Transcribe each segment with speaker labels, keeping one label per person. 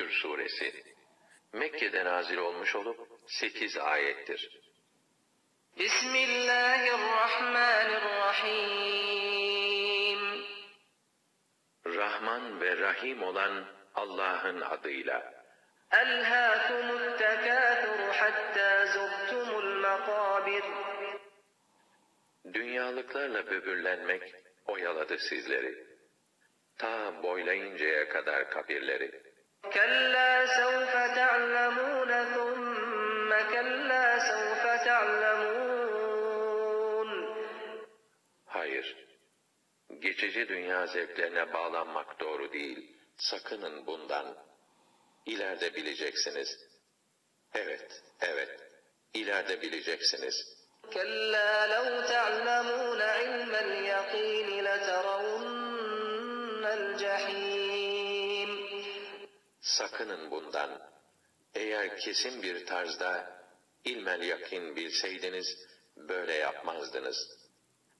Speaker 1: Haşr suresi Mekke'de nazil olmuş olup 8 ayettir.
Speaker 2: Bismillahirrahmanirrahim.
Speaker 1: Rahman ve Rahim olan Allah'ın adıyla.
Speaker 2: Elhâkumut tekâthuru hattâ zurtumul makâbir.
Speaker 1: Dünyalıklarla böbürlenmek oyaladı sizleri. Ta boylayıncaya kadar kabirleri.
Speaker 2: Kella sevfe te'lemûne thumme kella sevfe te'lemûn.
Speaker 1: Hayır. Geçici dünya zevklerine bağlanmak doğru değil. Sakının bundan. İleride bileceksiniz. Evet, evet. İleride bileceksiniz.
Speaker 2: كلا لو تعلمون علم اليقين لترون الجحيم
Speaker 1: Sakının bundan. Eğer kesin bir tarzda ilmel yakin bilseydiniz, böyle yapmazdınız.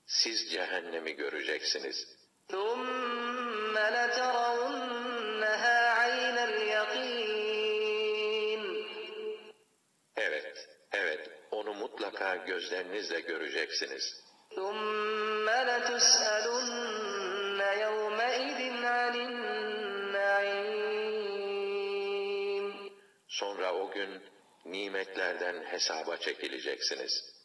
Speaker 1: Siz cehennemi göreceksiniz.
Speaker 2: ثم لترونها عين اليقين
Speaker 1: Evet, evet, onu mutlaka gözlerinizle göreceksiniz.
Speaker 2: ثم لتسألن
Speaker 1: Sonra o gün nimetlerden hesaba çekileceksiniz.